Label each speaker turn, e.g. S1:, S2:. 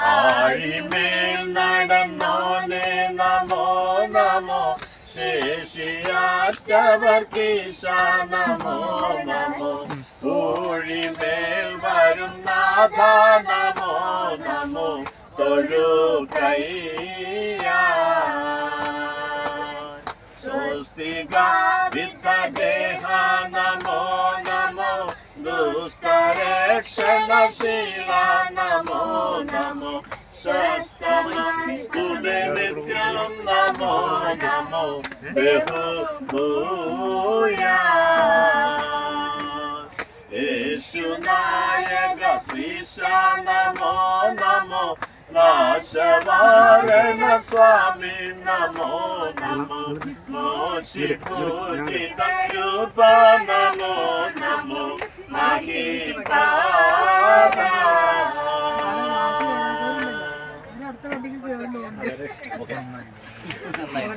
S1: ആഴിമേൽ നടന്നോനെ Namo Namo. ശേഷിയാച്ചവർക്കീശ Namo Namo. ഊഴിമേൽ Namo Namo. തൊഴു കയ്യാ. സ്വസ്തിക Lakshana Shiva Namo Namo. Shastamastu Devityam Namo. Namo Devo Bhuya Ishunaya Gasisha Namo Namo. Vashavarana Swami Namo Namo. Moshi Puchi Dakyupa Namo Namo
S2: ごめんね。